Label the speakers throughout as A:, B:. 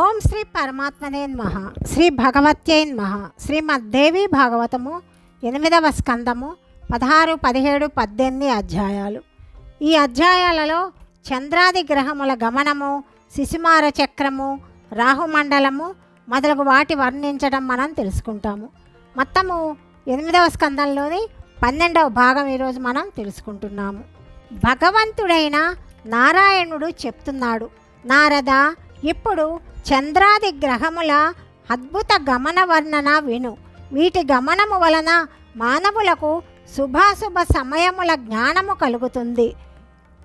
A: ఓం శ్రీ పరమాత్మనే మహ శ్రీ భగవత్యై మహ శ్రీమద్దేవి భాగవతము ఎనిమిదవ స్కందము పదహారు పదిహేడు పద్దెనిమిది అధ్యాయాలు. ఈ అధ్యాయాలలో చంద్రాది గ్రహముల గమనము శిశుమార చక్రము రాహుమండలము మొదలగు వాటి వర్ణించడం మనం తెలుసుకుంటాము. మొత్తము ఎనిమిదవ స్కందంలోని పన్నెండవ భాగం ఈరోజు మనం తెలుసుకుంటున్నాము. భగవంతుడైన నారాయణుడు చెప్తున్నాడు నారద ఇప్పుడు చంద్రాది గ్రహముల అద్భుత గమన వర్ణన విను. వీటి గమనము వలన మానవులకు శుభాశుభ సమయముల జ్ఞానము కలుగుతుంది.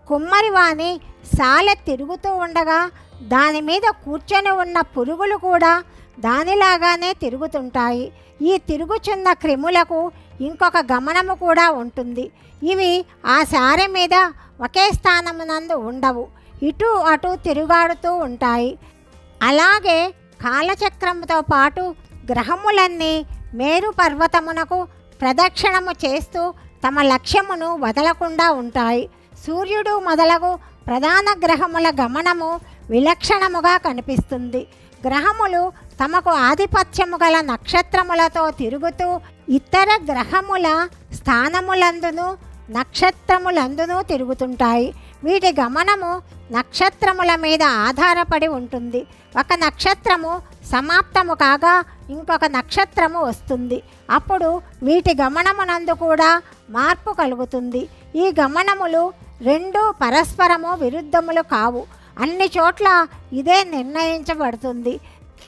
A: కుమ్మరివాణి సాలె తిరుగుతూ ఉండగా దాని మీద కూర్చొని ఉన్న పురుగులు కూడా దానిలాగానే తిరుగుతుంటాయి. ఈ తిరుగుచున్న క్రిములకు ఇంకొక గమనము కూడా ఉంటుంది. ఇవి ఆ సారె మీద ఒకే స్థానమునందు ఉండవు. ఇటు అటు తిరుగాడుతూ ఉంటాయి. అలాగే కాలచక్రముతో పాటు గ్రహములన్నీ మేరు పర్వతమునకు ప్రదక్షిణము చేస్తూ తమ లక్ష్యమును వదలకుండా ఉంటాయి. సూర్యుడు మొదలగు ప్రధాన గ్రహముల గమనము విలక్షణముగా కనిపిస్తుంది. గ్రహములు తమకు ఆధిపత్యము గల నక్షత్రములతో తిరుగుతూ ఇతర గ్రహముల స్థానములందును నక్షత్రములందునూ తిరుగుతుంటాయి. వీటి గమనము నక్షత్రముల మీద ఆధారపడి ఉంటుంది. ఒక నక్షత్రము సమాప్తము కాగా ఇంకొక నక్షత్రము వస్తుంది. అప్పుడు వీటి గమనమునందు కూడా మార్పు కలుగుతుంది. ఈ గమనములు రెండు పరస్పరము విరుద్ధములు కావు. అన్ని చోట్ల ఇదే నిర్ణయించబడుతుంది.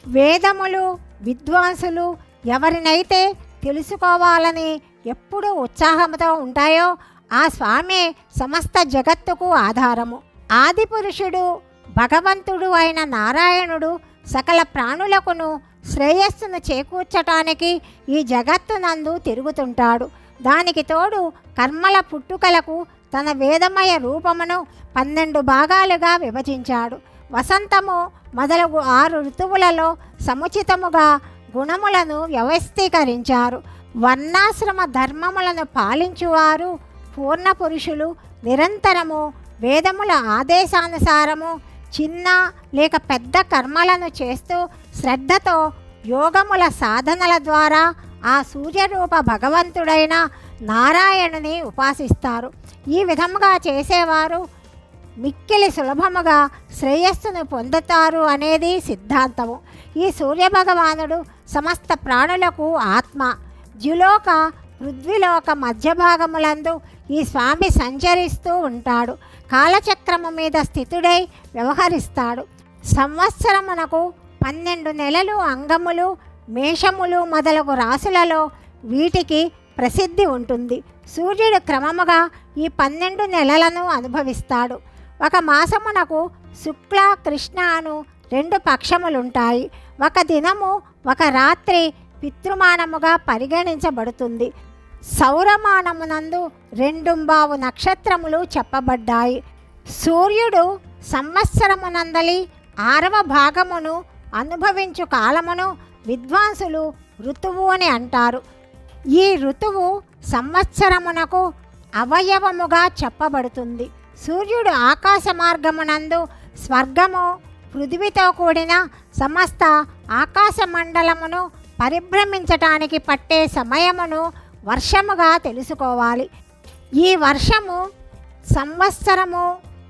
A: వేదములు విద్వాంసులు ఎవరినైతే తెలుసుకోవాలని ఎప్పుడు ఉత్సాహంతో ఉంటాయో ఆ స్వామి సమస్త జగత్తుకు ఆధారము. ఆది పురుషుడు భగవంతుడు అయిన నారాయణుడు సకల ప్రాణులకును శ్రేయస్సును చేకూర్చటానికి ఈ జగత్తునందు తిరుగుతుంటాడు. దానికి తోడు కర్మల పుట్టుకలకు తన వేదమయ రూపమును పన్నెండు భాగాలుగా విభజించాడు. వసంతము మొదలగు ఆరు ఋతువులలో సముచితముగా గుణములను వ్యవస్థీకరించారు. వర్ణాశ్రమ ధర్మములను పాలించువారు పూర్ణ పురుషులు నిరంతరము వేదముల ఆదేశానుసారము చిన్న లేక పెద్ద కర్మలను చేస్తూ శ్రద్ధతో యోగముల సాధనల ద్వారా ఆ సూర్యరూప భగవంతుడైన నారాయణుని ఉపాసిస్తారు. ఈ విధముగా చేసేవారు మిక్కిలి సులభముగా శ్రేయస్సును పొందుతారు అనేది సిద్ధాంతము. ఈ సూర్యభగవానుడు సమస్త ప్రాణులకు ఆత్మ. ద్యులోక పృథ్వీలోక మధ్య భాగములందు ఈ స్వామి సంచరిస్తూ ఉంటాడు. కాలచక్రము మీద స్థితుడై వ్యవహరిస్తాడు. సంవత్సరమునకు పన్నెండు నెలలు అంగములు మేషములు మొదలగు రాసులలో వీటికి ప్రసిద్ధి ఉంటుంది. సూర్యుడు క్రమముగా ఈ పన్నెండు నెలలను అనుభవిస్తాడు. ఒక మాసమునకు శుక్ల కృష్ణ అను రెండు పక్షములుంటాయి. ఒక దినము ఒక రాత్రి పితృమానముగా పరిగణించబడుతుంది. సౌరమానమునందు రెండుంబావు నక్షత్రములు చెప్పబడ్డాయి. సూర్యుడు సంవత్సరమునందలి ఆరవ భాగమును అనుభవించు కాలమును విద్వాంసులు ఋతువు అని అంటారు. ఈ ఋతువు సంవత్సరమునకు అవయవముగా చెప్పబడుతుంది. సూర్యుడు ఆకాశ మార్గమునందు స్వర్గము పృథివితో కూడిన సమస్త ఆకాశ మండలమును పరిభ్రమించటానికి పట్టే సమయమును వర్షముగా తెలుసుకోవాలి. ఈ వర్షము సంవత్సరము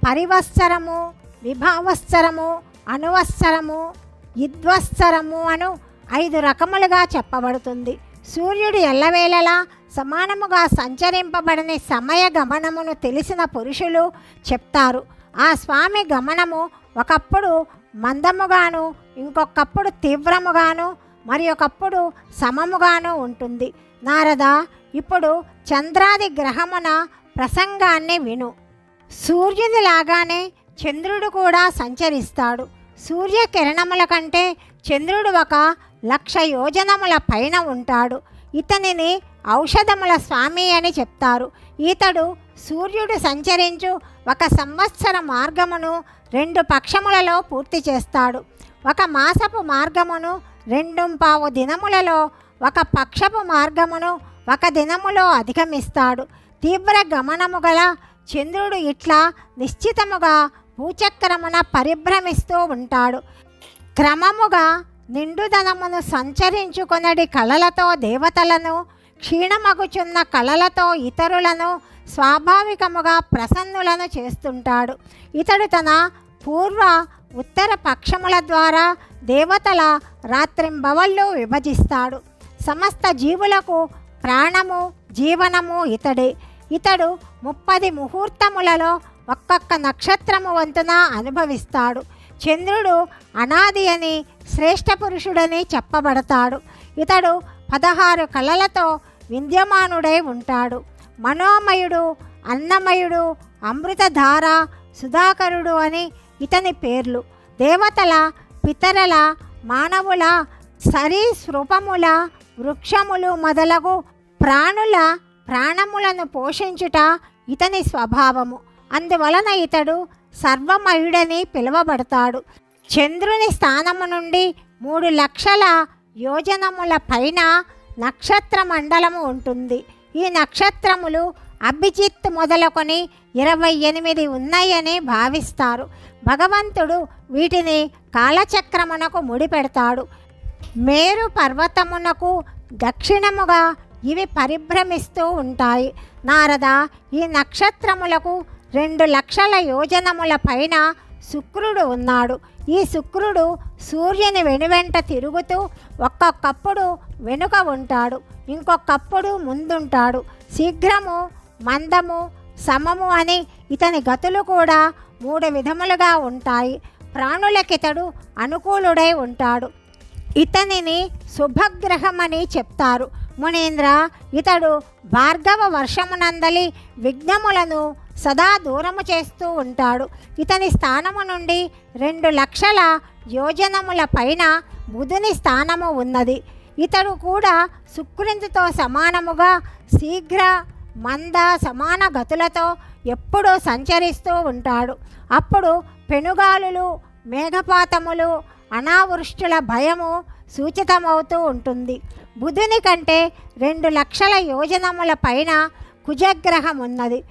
A: పరివత్సరము విభావత్సరము అనువత్సరము ఇద్వత్సరము అను ఐదు రకములుగా చెప్పబడుతుంది. సూర్యుడు ఎల్లవేళలా సమానముగా సంచరింపబడని సమయ గమనమును తెలిసిన పురుషులు చెప్తారు. ఆ స్వామి గమనము ఒకప్పుడు మందముగాను ఇంకొకప్పుడు తీవ్రముగాను మరి ఒకప్పుడు సమముగాను ఉంటుంది. నారద ఇప్పుడు చంద్రాది గ్రహమున ప్రసంగాన్ని విను. సూర్యుని లాగానే చంద్రుడు కూడా సంచరిస్తాడు. సూర్యకిరణముల కంటే చంద్రుడు ఒక లక్ష యోజనముల పైన ఉంటాడు. ఇతనిని ఔషధముల స్వామి అని చెప్తారు. ఇతడు సూర్యుడు సంచరించు ఒక సంవత్సర మార్గమును రెండు పక్షములలో పూర్తి చేస్తాడు. ఒక మాసపు మార్గమును రెండు పావు దినములలో ఒక పక్షపు మార్గమును ఒక దినములో అధిగమిస్తాడు. తీవ్ర గమనము గల చంద్రుడు ఇట్లా నిశ్చితముగా భూచక్రమున పరిభ్రమిస్తూ ఉంటాడు. క్రమముగా నిండుదనమును సంచరించుకొనడి కళలతో దేవతలను క్షీణమగుచున్న కళలతో ఇతరులను స్వాభావికముగా ప్రసన్నులను చేస్తుంటాడు. ఇతడు తన పూర్వ ఉత్తర పక్షముల ద్వారా దేవతల రాత్రింబవళ్ళు విభజిస్తాడు. సమస్త జీవులకు ప్రాణము జీవనము ఇతడే. ఇతడు ముప్పది ముహూర్తములలో ఒక్కొక్క నక్షత్రము వంతున అనుభవిస్తాడు. చంద్రుడు అనాది అని శ్రేష్ఠ పురుషుడని చెప్పబడతాడు. ఇతడు పదహారు కళలతో విద్యమానుడై ఉంటాడు. మనోమయుడు అన్నమయుడు అమృతధార సుధాకరుడు అని ఇతని పేర్లు. దేవతల పితరల మానవుల సరీసృపముల వృక్షములు మొదలగు ప్రాణుల ప్రాణములను పోషించుట ఇతని స్వభావము. అందువలన ఇతడు సర్వమయుడని పిలువబడతాడు. చంద్రుని స్థానము నుండి మూడు లక్షల యోజనముల పైన నక్షత్ర మండలము ఉంటుంది. ఈ నక్షత్రములు అభిజిత్ మొదలుకొని ఇరవై ఎనిమిది ఉన్నాయని భావిస్తారు. భగవంతుడు వీటిని కాలచక్రమునకు ముడిపెడతాడు. మేరు పర్వతమునకు దక్షిణముగా ఇవి పరిభ్రమిస్తూ ఉంటాయి. నారద ఈ నక్షత్రములకు రెండు లక్షల యోజనముల పైన శుక్రుడు ఉన్నాడు. ఈ శుక్రుడు సూర్యుని వెనువెంట తిరుగుతూ ఒక్కొక్కప్పుడు వెనుక ఉంటాడు. ఇంకొకప్పుడు ముందుంటాడు. శీఘ్రము మందము సమము అని ఇతని గతులు కూడా మూడు విధములుగా ఉంటాయి. ప్రాణులకితడు అనుకూలుడై ఉంటాడు. ఇతనిని శుభగ్రహమని చెప్తారు. మునీంద్ర ఇతడు భార్గవ వర్షమునందలి విఘ్నములను సదా దూరము చేస్తూ ఉంటాడు. ఇతని స్థానము నుండి రెండు లక్షల యోజనముల పైన బుధుని స్థానము ఉన్నది. ఇతడు కూడా శుక్రునితో సమానముగా శీఘ్ర మంద సమాన గతులతో ఎప్పుడూ సంచరిస్తూ ఉంటాడు. అప్పుడు పెనుగాలులు మేఘపాతములు అనావృష్టుల భయము సూచితమవుతూ ఉంటుంది. బుధుని కంటే రెండు లక్షల యోజనముల పైన కుజగ్రహం ఉన్నది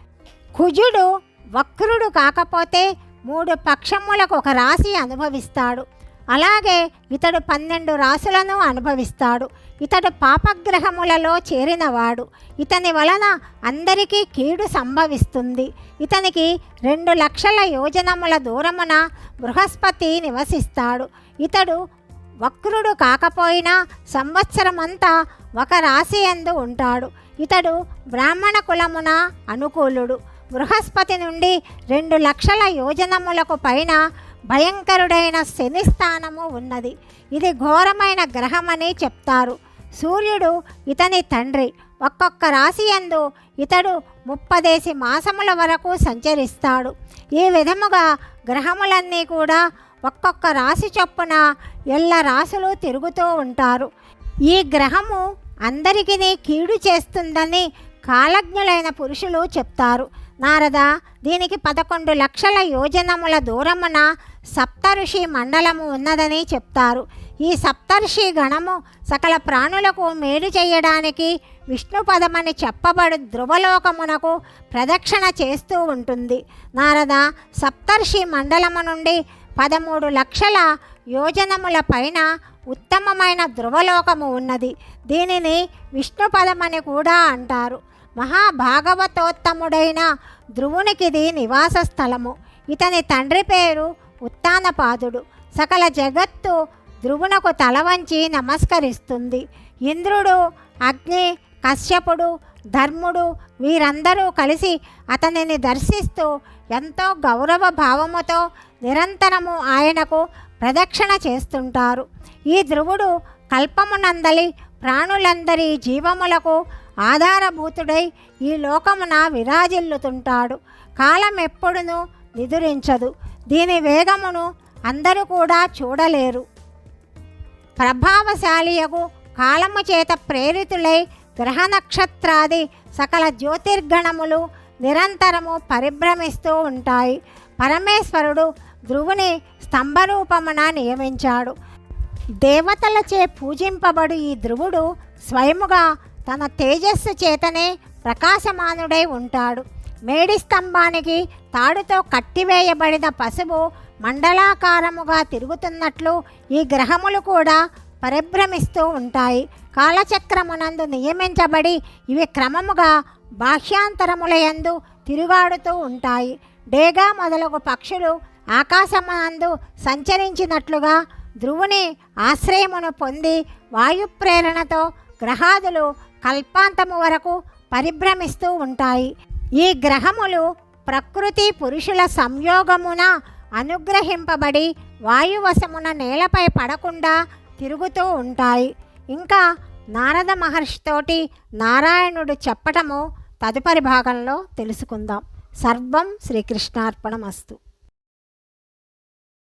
A: కుజుడు వక్రుడు కాకపోతే మూడు పక్షములకు ఒక రాశి అనుభవిస్తాడు. అలాగే ఇతడు పన్నెండు రాసులను అనుభవిస్తాడు. ఇతడు పాపగ్రహములలో చేరినవాడు. ఇతని వలన అందరికీ కీడు సంభవిస్తుంది. ఇతనికి రెండు లక్షల యోజనముల దూరమున బృహస్పతి నివసిస్తాడు. ఇతడు వక్రుడు కాకపోయినా సంవత్సరమంతా ఒక రాశి ఎందు ఉంటాడు. ఇతడు బ్రాహ్మణ కులమున అనుకూలుడు. బృహస్పతి నుండి రెండు లక్షల యోజనములకు పైన భయంకరుడైన శని స్థానము ఉన్నది. ఇది ఘోరమైన గ్రహమని చెప్తారు. సూర్యుడు ఇతని తండ్రి. ఒక్కొక్క రాశి యందు ఇతడు ముప్పదేసి మాసముల వరకు సంచరిస్తాడు. ఈ విధముగా గ్రహములన్నీ కూడా ఒక్కొక్క రాశి చొప్పున ఎల్ల రాశులు తిరుగుతూ ఉంటారు. ఈ గ్రహము అందరికీ కీడు చేస్తుందని కాలజ్ఞులైన పురుషులు చెప్తారు. నారద దీనికి పదకొండు లక్షల యోజనముల దూరమున సప్తఋషి మండలము ఉన్నదని చెప్తారు. ఈ సప్తర్షి గణము సకల ప్రాణులకు మేలు చేయడానికి విష్ణు పదమని చెప్పబడు ధ్రువలోకమునకు ప్రదక్షిణ చేస్తూ ఉంటుంది. నారద సప్తర్షి మండలము నుండి పదమూడు లక్షల యోజనముల పైన ఉత్తమమైన ధ్రువలోకము ఉన్నది. దీనిని విష్ణుపదమని కూడా అంటారు. మహాభాగవతోత్తముడైన ధ్రువునికిది నివాస స్థలము. ఇతని తండ్రి పేరు ఉత్తానపాదుడు. సకల జగత్తు ధ్రువునకు తల వంచి నమస్కరిస్తుంది. ఇంద్రుడు అగ్ని కశ్యపుడు ధర్ముడు వీరందరూ కలిసి అతనిని దర్శిస్తూ ఎంతో గౌరవ భావముతో నిరంతరము ఆయనకు ప్రదక్షిణ చేస్తుంటారు. ఈ ధ్రువుడు కల్పమునందలి ప్రాణులందరి జీవములకు ఆధారభూతుడై ఈ లోకమున విరాజిల్లుతుంటాడు. కాలం ఎప్పుడును నిదురించదు. దీని వేగమును అందరూ కూడా చూడలేరు. ప్రభావశాలియకు కాలము చేత ప్రేరితులై గ్రహ నక్షత్రాది సకల జ్యోతిర్గణములు నిరంతరము పరిభ్రమిస్తూ ఉంటాయి. పరమేశ్వరుడు ధ్రువుని స్తంభరూపమున నియమించాడు. దేవతలచే పూజింపబడు ఈ ధ్రువుడు స్వయముగా తన తేజస్సు చేతనే ప్రకాశమానుడై ఉంటాడు. మేడి స్తంభానికి తాడుతో కట్టివేయబడిన పశువు మండలాకారముగా తిరుగుతున్నట్లు ఈ గ్రహములు కూడా పరిభ్రమిస్తూ ఉంటాయి. కాలచక్రమునందు నియమించబడి ఇవి క్రమముగా బాహ్యాంతరములయందు తిరుగాడుతూ ఉంటాయి. డేగా మొదలగు పక్షులు ఆకాశమునందు సంచరించినట్లుగా ధ్రువుని ఆశ్రయమును పొంది వాయు ప్రేరణతో గ్రహాదులు కల్పాంతము వరకు పరిభ్రమిస్తూ ఉంటాయి. ఈ గ్రహములు ప్రకృతి పురుషుల సంయోగమున అనుగ్రహింపబడి వాయువశమున నేలపై పడకుండా తిరుగుతూ ఉంటాయి. ఇంకా నారద మహర్షితోటి నారాయణుడు చెప్పటము తదుపరి భాగంలో తెలుసుకుందాం. సర్వం శ్రీకృష్ణార్పణమస్తు.